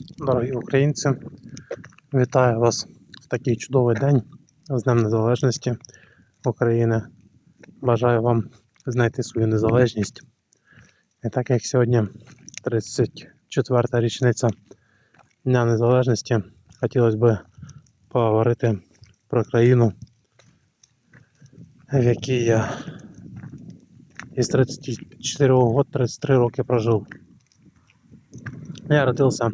Дорогі українці, вітаю вас в такий чудовий день з Днем Незалежності України. Бажаю вам знайти свою незалежність. І так як сьогодні 34-та річниця Дня Незалежності, хотілося б поговорити про країну, в якій я із 34 років 33 роки прожив. Я родився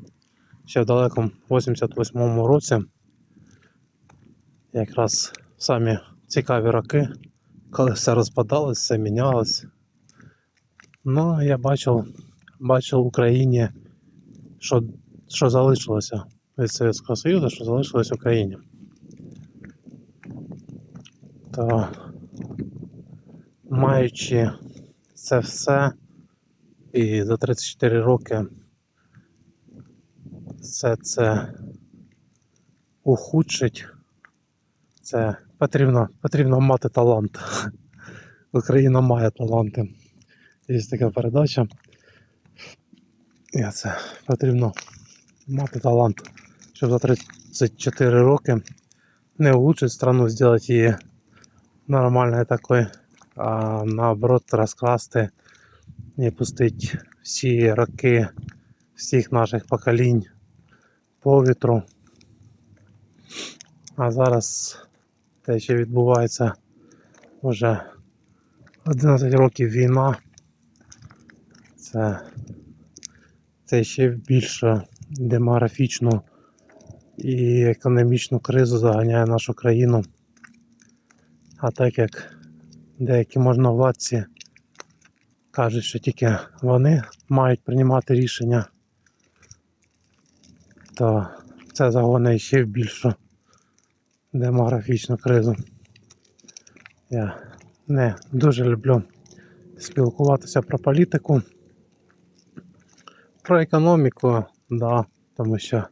ще в далекому 88-му році. Якраз самі цікаві роки, коли все розпадалось, все мінялось. Ну, я бачив, бачив в Україні, що, що залишилося від Совєтського Союзу, що залишилось в Україні. То маючи це все і за 34 роки все це ухудшить. Це потрібно, потрібно мати талант. Україна має таланти. Є така передача. І це потрібно мати талант, щоб за 34 роки не улучшить страну, зробити її нормальною такою, а наоборот розкрасти і пустити всі роки всіх наших поколінь по вітру. А зараз те, що відбувається вже 11 років війна, це, це ще більше демографічну і економічну кризу заганяє нашу країну. А так як деякі можновладці кажуть, що тільки вони мають приймати рішення, то це загонить ще в більшу демографічну кризу. Я не дуже люблю спілкуватися про політику, про економіку, да, тому що,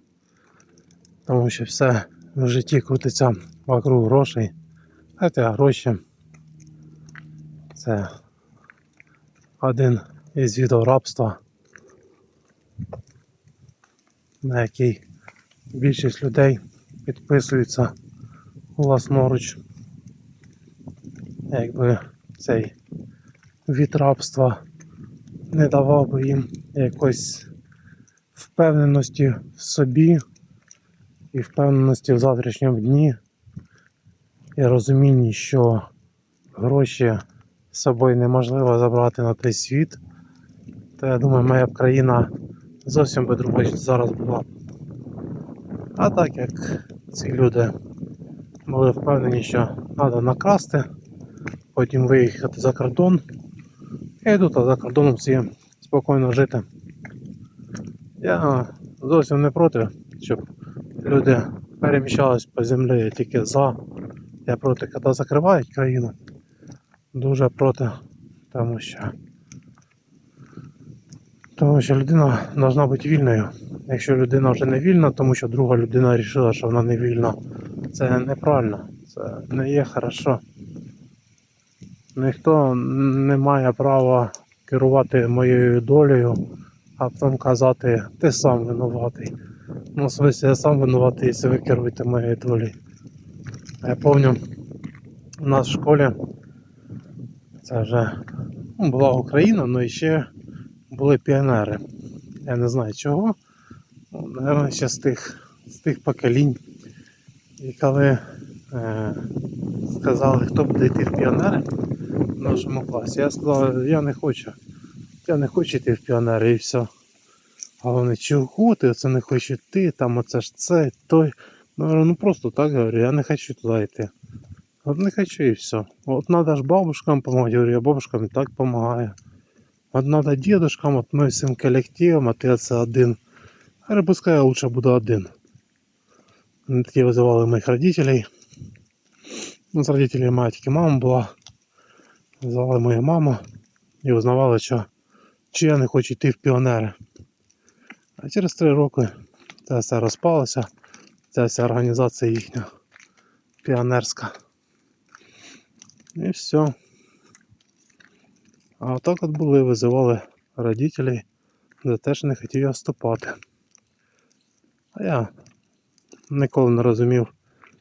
тому що все в житті крутиться вокруг грошей. А гроші це один із видів рабства, на який більшість людей підписуються власноруч. Якби цей від рабства не давав би їм якоїсь впевненості в собі і впевненості в завтрашньому дні і розумінні, що гроші з собою неможливо забрати на той світ, то я думаю, моя б країна зовсім би другою зараз була. А так як ці люди були впевнені, що треба накрасти, потім виїхати за кордон, і йдуть а за кордоном всі спокійно жити. Я зовсім не проти, щоб люди переміщались по землі я тільки за. Я проти, коли закривають країну. Дуже проти, тому що тому що людина повинна бути вільною. Якщо людина вже не вільна, тому що друга людина вирішила, що вона не вільна, це неправильно, це не є хорошо. Ніхто не має права керувати моєю долею, а потім казати, ти сам винуватий. Ну, в я сам винуватий, якщо ви керуєте моєю долею. Я пам'ятаю, у нас в школі це вже ну, була Україна, але ще були піонери. Я не знаю чого. Наверно, ще з тих, з тих поколінь. І коли е, сказали, хто буде йти в піонери в нашому класі, я сказав, я не хочу. Я не хочу йти в піонери і все. А вони чого ти оце не хочеш йти, там оце ж це, той. Ну, ну просто так говорю, я не хочу туди йти. От не хочу і все. От надо ж бабушкам помогать, говорю, я бабушкам і так помогаю. От надо дедушкам, от ми всім колективом, а ти оце один. А пускай я лучше буду один. Такі визивали моїх родителей. Ну, з родителей моя тільки мама була. Визивали мою маму і узнавали, що чи я не хочу йти в піонери. А через три роки це все розпалося. Ця вся організація їхня піонерська. І все. А отак от були, визивали родителей за те, що не хотів я вступати. А я ніколи не розумів,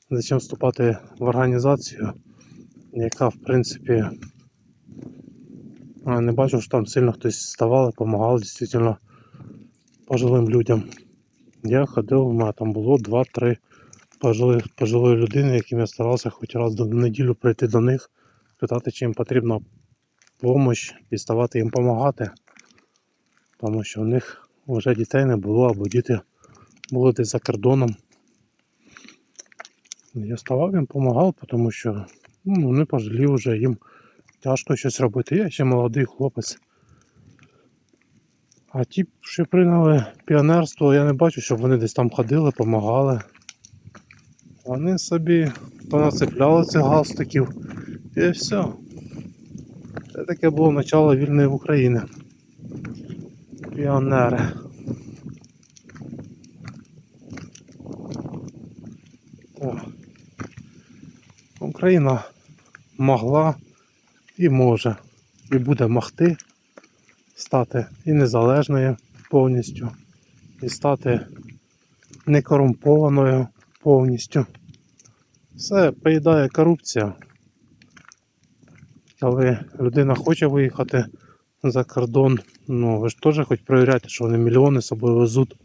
зачем вступати в організацію, яка в принципі не бачу, що там сильно хтось ставали, допомагали дійсно пожилим людям. Я ходив, у мене там було 2-3 пожилих, пожилої людини, яким я старався хоч раз до неділю прийти до них, питати, чи їм потрібна допомога і ставати їм допомагати. Тому що в них вже дітей не було, або діти були десь за кордоном. Я ставав їм допомагав, тому що ну, вони пожилі вже, їм тяжко щось робити. Я ще молодий хлопець. А ті, що прийняли піонерство, я не бачу, щоб вони десь там ходили, допомагали. Вони собі понацепляли цих галстуків і все. Це таке було начало вільної України. Піонери. О. Україна могла і може, і буде могти стати і незалежною повністю, і стати некорумпованою повністю. Все поїдає корупція. Коли людина хоче виїхати за кордон, ну ви ж теж хоч перевіряйте, що вони мільйони з собою везуть,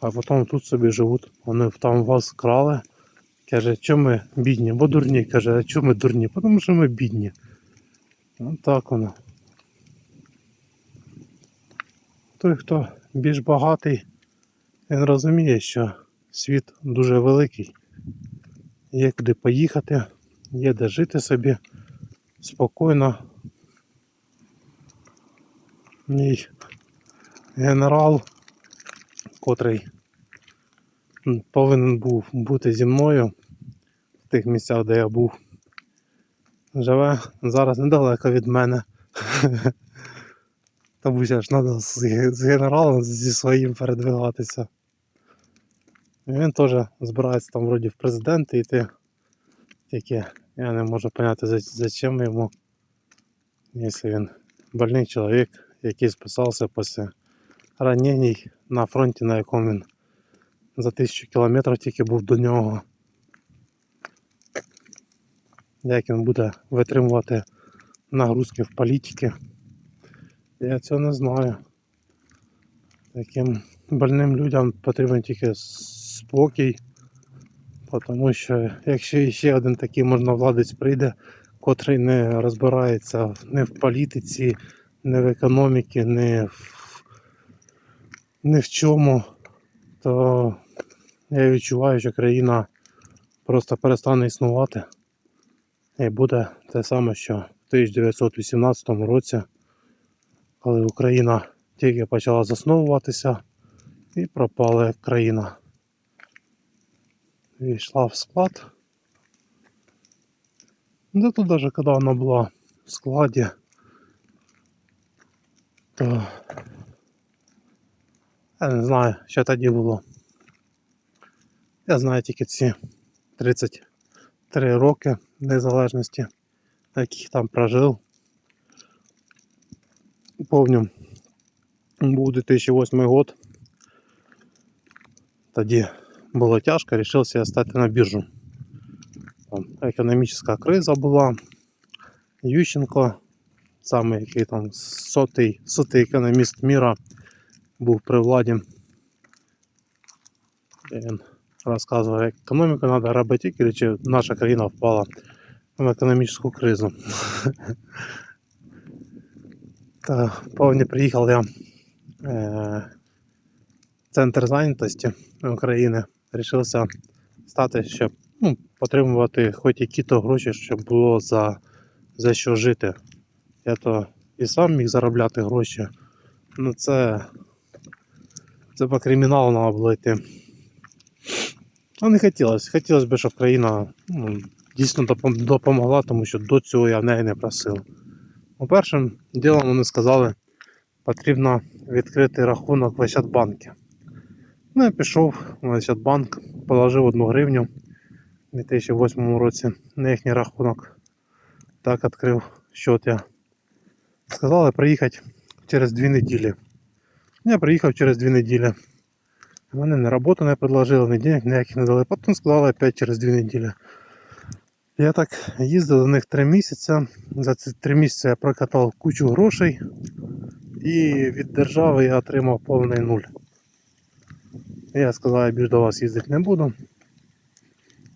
а потім тут собі живуть. Вони там вас крали. Каже, що ми бідні? Бо дурні. Каже, а чому ми дурні? Тому що ми бідні. Ось так воно. Той, хто більш багатий, він розуміє, що світ дуже великий. Є куди поїхати, є де жити собі спокійно. Мій генерал, котрий повинен був бути зі мною в тих місцях, де я був, живе зараз недалеко від мене. Тому що ж треба з, генералом зі своїм передвигатися. І він теж збирається там вроді в президенти йти. Тільки я не можу зрозуміти, за, зачем йому, якщо він больний чоловік, який списався після ранень на фронті, на якому він за тисячу кілометрів тільки був до нього. Як він буде витримувати нагрузки в політики. Я цього не знаю. Таким больним людям потрібен тільки спокій. Тому що якщо ще один такий можновладець прийде, котрий не розбирається не в політиці, не в економіці, не в, не в чому, то я відчуваю, що країна просто перестане існувати. І буде те саме, що в 1918 році, коли Україна тільки почала засновуватися і пропала як країна. Війшла в склад. Да тут даже когда она была в складе, то я не знаю, що тоді було. Я знаю тільки ці 33 роки незалежності, яких там прожив. Помню, був 2008 год. Тоді було тяжко, решился я стати на біржу. Там економічна криза була. Ющенко, самий який там сотий, сотий економіст міра, був при владі. І Він розказував, як економіку треба робити, тільки наша країна впала в економічну кризу. Та повні приїхав я е, в центр зайнятості України. Рішився стати, щоб ну, отримувати хоч які-то гроші, щоб було за, за що жити. Я то і сам міг заробляти гроші. Ну це, це по криміналу треба було йти. А не хотілося. Хотілося б, щоб країна ну, дійсно допомогла, тому що до цього я в неї не просив. Ну, першим ділом вони сказали, потрібно відкрити рахунок в Ощадбанку. Ну, я пішов в Ощадбанк, положив одну гривню у 2008 році на їхній рахунок. Так відкрив счет я. Сказали приїхати через дві неділі. Я приїхав через дві неділі. Вони ні роботу не предложили, ні денег ніяких не дали. Потім сказали опять через дві неділі. Я так їздив до них три місяці. За ці три місяці я прокатав кучу грошей і від держави я отримав повний нуль. Я сказав, я більш до вас їздити не буду.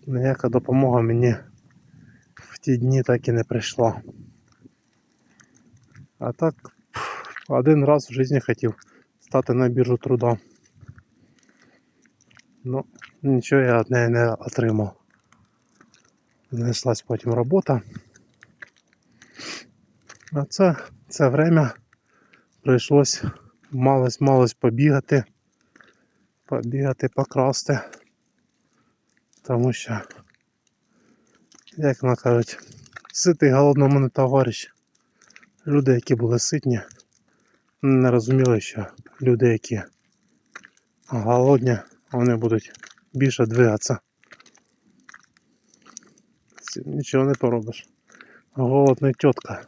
Ніяка допомога мені в ті дні так і не прийшла. А так один раз в житті хотів стати на біржу труда. Ну, нічого я від неї не отримав. Знайшлась потім робота. А це, це время прийшлось малось-малось побігати, побігати, покрасти. Тому що, як вона кажуть, ситий голодному не товариш. Люди, які були ситні, не розуміли, що люди, які голодні, вони будуть більше двигатися. Нічого не поробиш. Голодна тітка.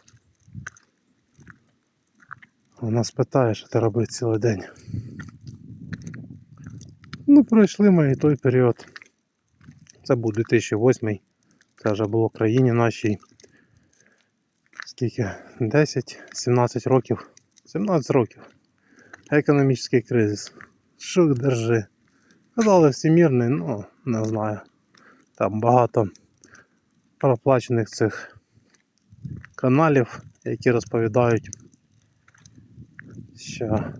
Вона спитає, що ти робив цілий день. Ну, пройшли ми і той період. Це був 2008. Це вже було в країні нашій. Скільки? 10-17 років. 17 років. Економічний кризис. Шух держи. Казали всемірний, ну, не знаю. Там багато проплачених цих каналів, які розповідають, що,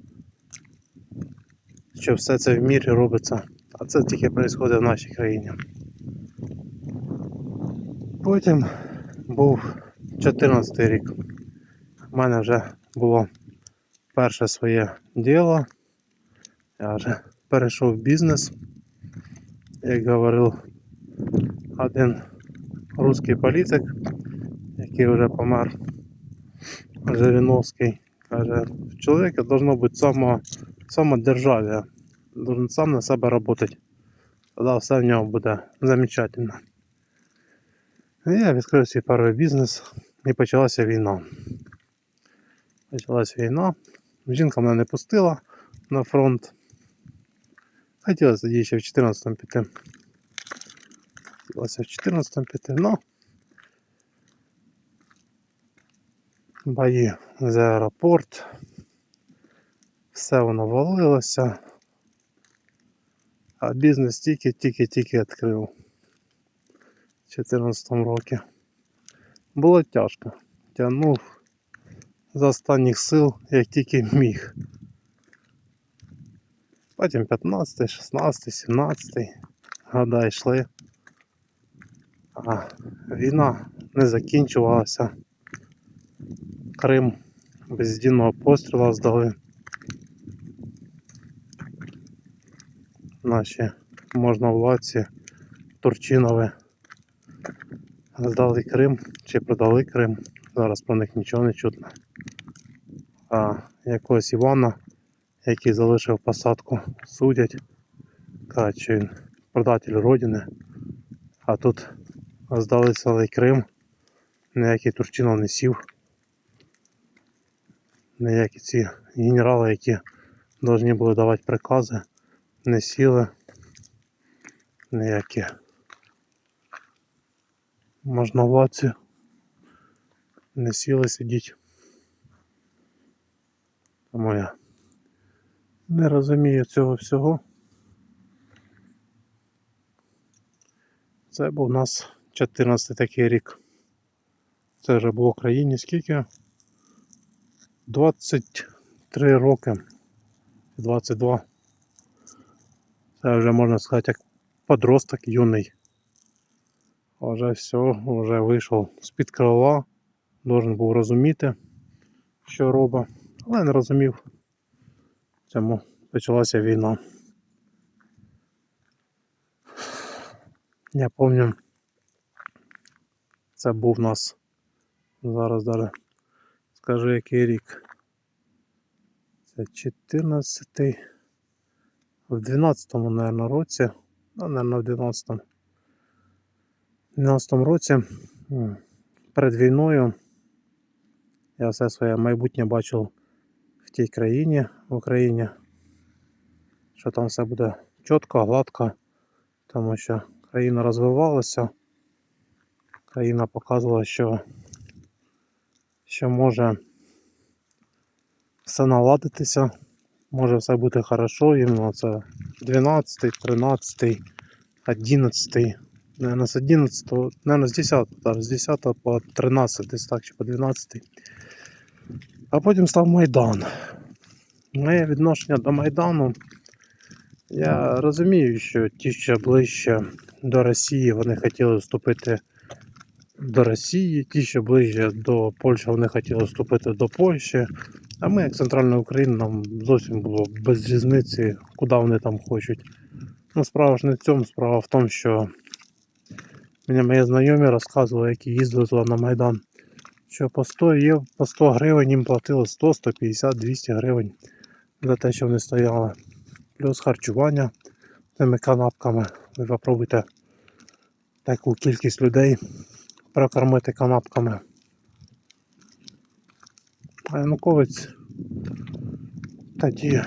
що все це в мірі робиться, а це тільки відбувається в нашій країні. Потім був 14 рік. У мене вже було перше своє діло. Я вже перейшов в бізнес, як говорив один русський політик, який вже помер, Жириновський, каже, в чоловіка должно бути само, самодержав'я, должен сам на себе працювати. Тоді все в нього буде замечательно. Я відкрив свій перший бізнес і почалася війна. Почалась війна. Жінка мене не пустила на фронт. Хотілося тоді ще в 14-му піти. Хотілося в 14-му піти, но бої за аеропорт. Все воно валилося. А бізнес тільки-тільки-тільки відкрив. У 14 році. Було тяжко. Тягнув з останніх сил, як тільки міг. Потім 15, 16, 17 года йшли. А війна не закінчувалася. Крим без єдиного пострілу здали. Наші можновладці Турчинові здали Крим чи продали Крим. Зараз про них нічого не чутно. А якогось Івана, який залишив посадку, судять. Кажуть, що він продатель Родини. А тут здали цілий Крим. Ніякий Турчинов не сів. Ніякі ці генерали, які повинні були давати прикази, не сіли. Ніякі можновладці не сіли сидіть. Тому я не розумію цього всього. Це був у нас 14 такий рік. Це вже було в країні скільки? 23 роки. 22. Це вже можна сказати як подросток юний. Вже все, вже вийшов з-під крила. Должен був розуміти, що робить, але не розумів. Тому почалася війна. Я пам'ятаю, це був у нас зараз даже скажу який рік. Це 14 в 12-му, наверное, році. Ну, в 12-му. В 12-му році перед війною я все своє майбутнє бачив в тій країні, в Україні, що там все буде чітко, гладко, тому що країна розвивалася, країна показувала, що, що може все наладитися, може все бути хорошо, іменно це 12, 13, 11, наверное, з 11, наверное, з 10, даже з 10 по 13, десь так, чи по 12. А потім став Майдан. Моє відношення до Майдану. Я розумію, що ті, що ближче до Росії, вони хотіли вступити до Росії, ті, що ближче до Польщі, вони хотіли вступити до Польщі. А ми, як Центральна Україна, нам зовсім було без різниці, куди вони там хочуть. Ну, справа ж не в цьому, справа в тому, що мені мої знайомі розказували, які їздили туди на Майдан, що по 100, є, по 100 гривень їм платили 100, 150, 200 гривень за те, що вони стояли. Плюс харчування тими канапками. Ви попробуйте таку кількість людей прокормити канапками. А Януковець тоді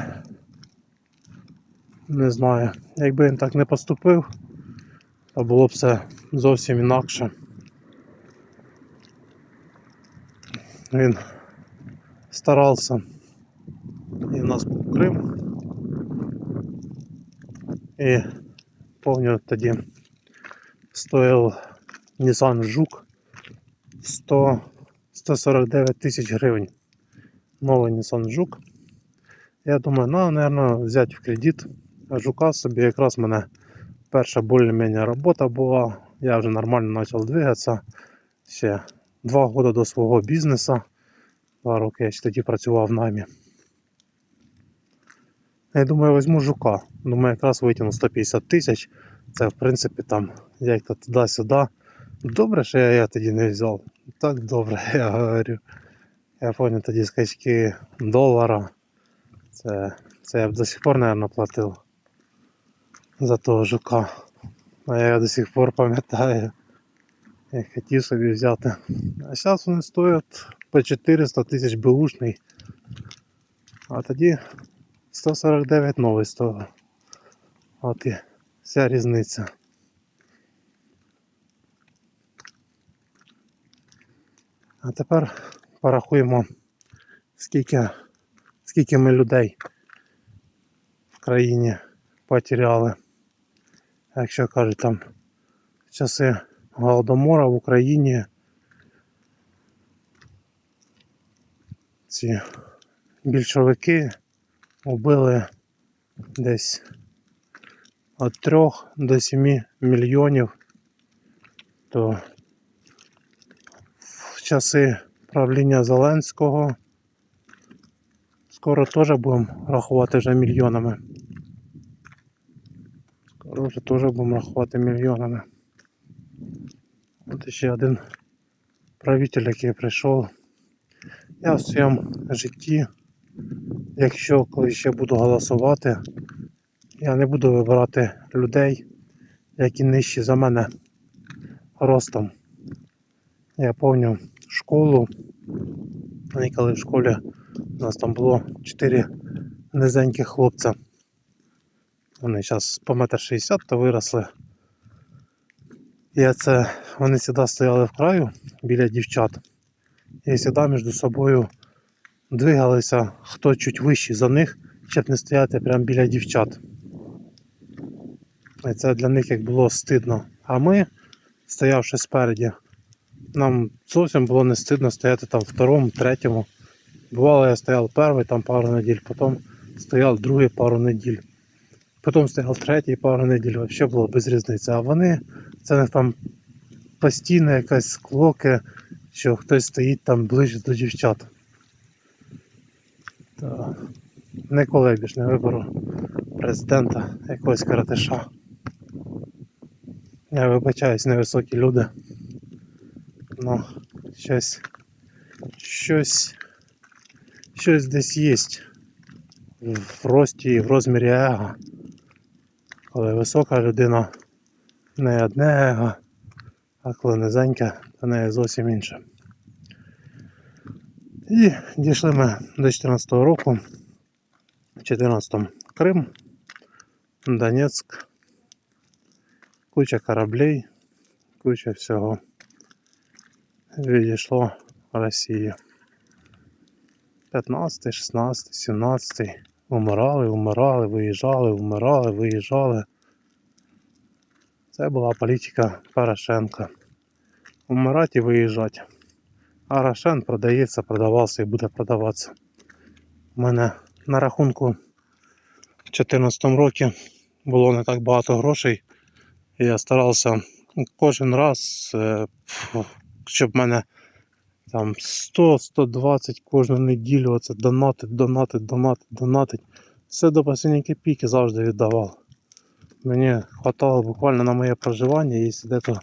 не знаю. Якби він так не поступив, то було б все зовсім інакше. Він старався. І в нас був Крим. І помню тоді стоїв Nissan Жук 100, 149 тисяч гривень. Новий Nissan Жук. Я думаю, ну, наверное, взяти в кредит жука собі. Якраз в мене перша більш-менш робота була. Я вже нормально почав двигатися. Ще два роки до свого бізнесу. Два роки я ще тоді працював в намі. Я думаю, візьму жука. Думаю, якраз витягну 150 тисяч. Це в принципі там як то туди-сюди. Добре, що я, я тоді не взяв. Так добре, я говорю. Я пам'ятаю тоді скачки долара. Це, це я б до сих пор, мабуть, платив за того жука. А я до сих пор пам'ятаю. Я хотів собі взяти. А зараз вони стоять по 400 тисяч беушний. А тоді 149 новий стоїть. От і вся різниця. А тепер порахуємо, скільки, скільки ми людей в країні потеряли. Якщо кажуть там часи Голодомора в Україні ці більшовики убили десь від 3 до 7 мільйонів, то в часи правління Зеленського скоро теж будемо рахувати вже мільйонами. Скоро вже теж будемо рахувати мільйонами. От ще один правитель, який прийшов. Я в своєму житті, якщо коли ще буду голосувати, я не буду вибирати людей, які нижчі за мене ростом. Я пам'ятаю школу. І коли в школі у нас там було 4 низеньких хлопця. Вони зараз по метр 60 то виросли. І це вони завжди стояли в краю біля дівчат. І завжди між собою двигалися, хто чуть вищий за них, щоб не стояти прямо біля дівчат. І це для них як було стидно. А ми, стоявши спереді, нам зовсім було не стидно стояти там второму, третьому. Бувало, я стояв перший там пару неділь, потім стояв другий пару неділь. Потім стояв третій пару неділь, взагалі було без різниці. А вони, це не там постійно якась склоки, що хтось стоїть там ближче до дівчат. Та ніколи я більш не виберу президента якогось каратиша. Я вибачаюсь, невисокі люди. Ну, щось, щось, щось десь є в рості і в розмірі его. Коли висока людина не одне его, а коли низенька, то не зовсім інше. І дійшли ми до 14 року. В 14 Крим. Донецк, куча кораблей, куча всього відійшло Росії. 15, 16, 17. Умирали, умирали, виїжджали, умирали, виїжджали. Це була політика Порошенка. Умирати і виїжджати. А Рошен продається, продавався і буде продаватися. У мене на рахунку в 2014 році було не так багато грошей. Я старався кожен раз, е, щоб в мене там 100-120 кожну неділю оце донатить, донатить, донатить, донатить. Все до останньої копійки завжди віддавав. Мені хватало буквально на моє проживання, якщо де-то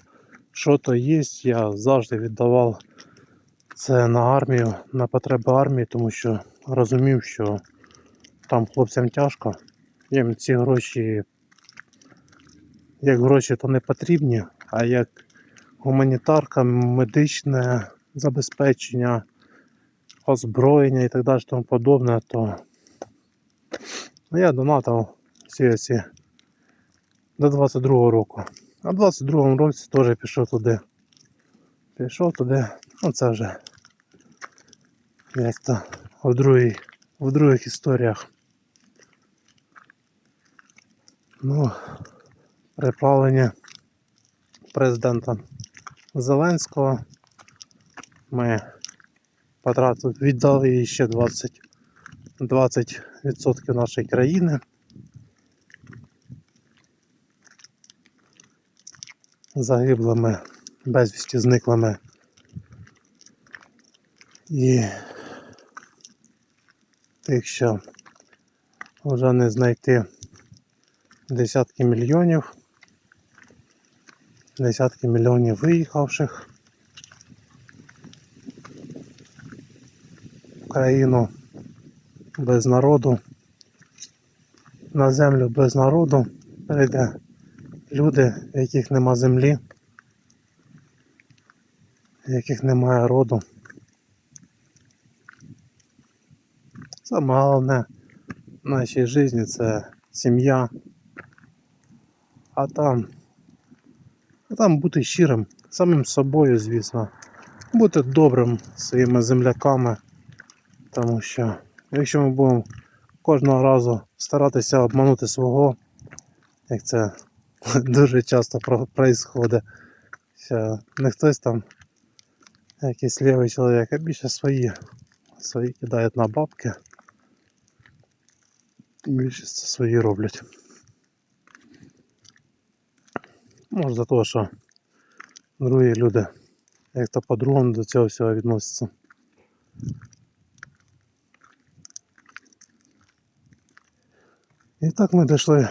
що-то є, я завжди віддавав це на армію, на потреби армії, тому що розумів, що там хлопцям тяжко. Їм ці гроші, як гроші, то не потрібні, а як гуманітарка, медичне забезпечення, озброєння і так далі тому подобне, то ну, я донатив всі до 22-го року. А в 22-му році теж пішов туди. Пішов туди, ну це вже як то в, другій, в других історіях. Ну, при правленні президента Зеленського. Ми потратили, віддали їй ще 20, 20% нашої країни. Загиблими, безвісті зниклими. І тих, що вже не знайти. Десятки мільйонів, десятки мільйонів виїхавших в країну без народу, на землю без народу прийде люди, в яких нема землі, в яких немає роду. Саме головне в нашій житті це сім'я. А там, а там бути щирим, самим собою, звісно, бути добрим своїми земляками, тому що якщо ми будемо кожного разу старатися обманути свого, як це дуже часто происходить, що не хтось там якийсь лівий чоловік, а більше свої. Свої кидають на бабки. Більшість свої роблять. Може за того, що другі люди як то по-другому до цього всього відносяться. І так ми дійшли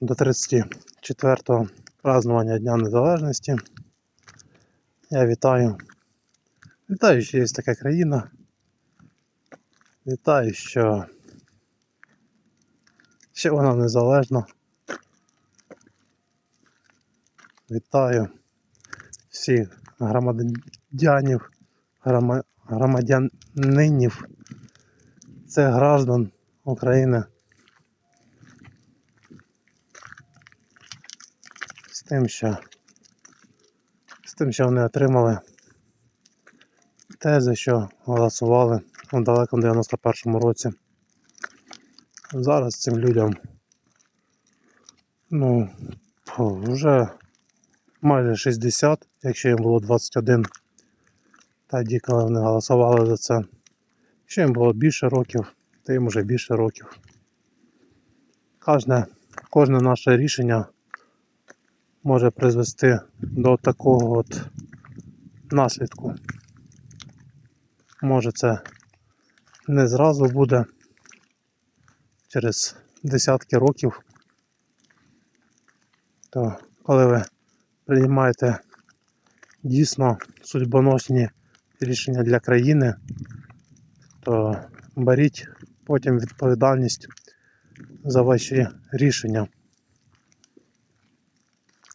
до 34-го празднування Дня Незалежності. Я вітаю. Вітаю, що є така країна. Вітаю, що ще вона незалежна. Вітаю всіх громадянів, грома- громадянинів, це граждан України. З тим, що з тим, що вони отримали те, за що голосували у далекому 91-му році. Зараз цим людям ну, вже майже 60, якщо їм було 21, тоді, коли вони голосували за це. Якщо їм було більше років, то їм вже більше років. Кожне, кожне наше рішення може призвести до такого от наслідку. Може це не зразу буде через десятки років. То коли ви приймаєте дійсно судьбоносні рішення для країни, то беріть потім відповідальність за ваші рішення.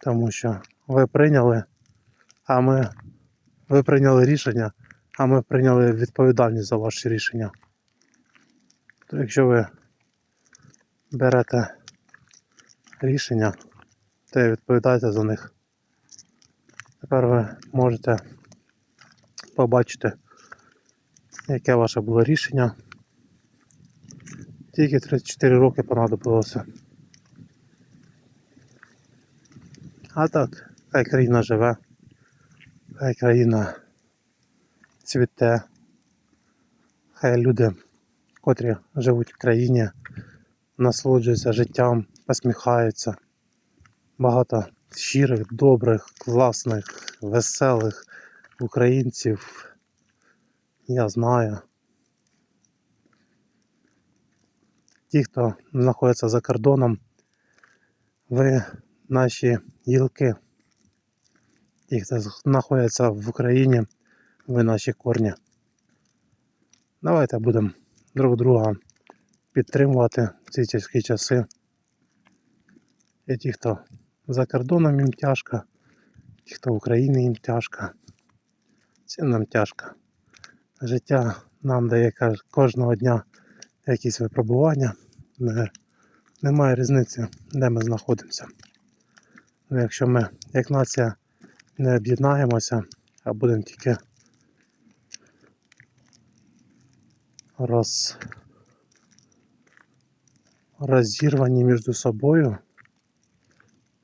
Тому що ви прийняли, а ми ви прийняли рішення, а ми прийняли відповідальність за ваші рішення. То якщо ви берете рішення, то відповідайте за них. Тепер ви можете побачити, яке ваше було рішення. Тільки 34 роки понадобилося. А так, хай країна живе, хай країна цвіте, хай люди, котрі живуть в країні, насолоджуються життям, посміхаються. Багато щирих, добрих, класних, веселих українців. Я знаю. Ті, хто знаходиться за кордоном, ви наші гілки. Ті, хто знаходиться в Україні, ви наші корні. Давайте будемо друг друга підтримувати в ці тяжкі часи. І ті, хто за кордоном їм тяжко, ті, хто в Україні їм тяжко. Всім нам тяжко. Життя нам дає кожного дня якісь випробування. Не, немає різниці, де ми знаходимося. Ну, Якщо ми, як нація, не об'єднаємося, а будемо тільки роз... розірвані між собою,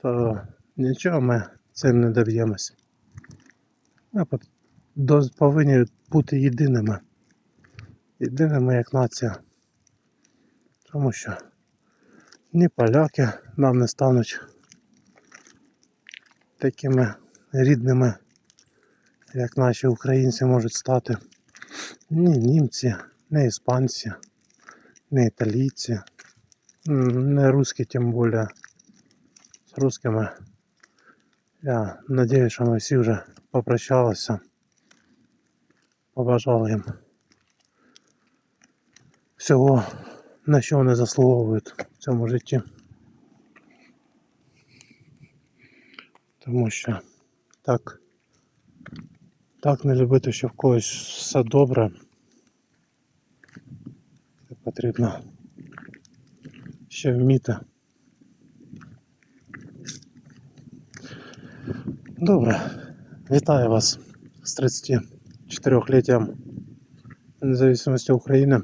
то нічого ми цим не доб'ємося. Повинні бути єдиними. Єдиними як нація. Тому що ні поляки нам не стануть такими рідними, як наші українці можуть стати. Ні німці, ні іспанці, ні італійці, не русські тим більше. З русскими я надіюсь, що ми всі вже попрощалися. Побажали їм всього, на що вони заслуговують в цьому житті. Тому що так, так не любити, що в когось все добре. Це потрібно ще вміти. Добре, вітаю вас з 34-літтям незалежності України.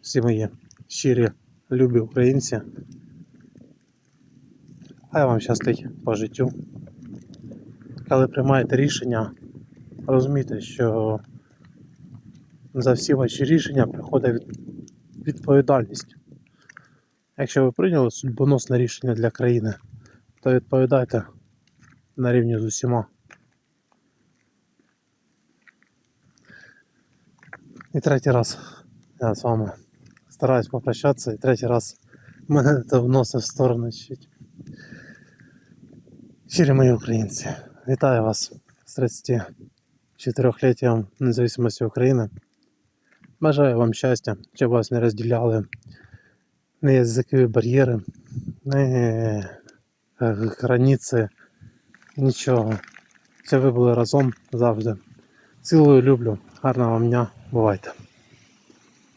Всі мої щирі, любі українці. Хай вам щастить по життю. Коли приймаєте рішення, розумійте, що за всі ваші рішення приходить відповідальність. Якщо ви прийняли судьбоносне рішення для країни, то відповідайте на рівні з усіма. І третій раз я з вами стараюсь попрощатися, і третій раз мене це вносить в сторону. Щирі мої українці, вітаю вас з 34-літтям незалежності України. Бажаю вам щастя, щоб вас не розділяли не язикові бар'єри, не е, границі, нічого. Це ви були разом завжди. Цілую, люблю. Гарного вам дня. Бувайте.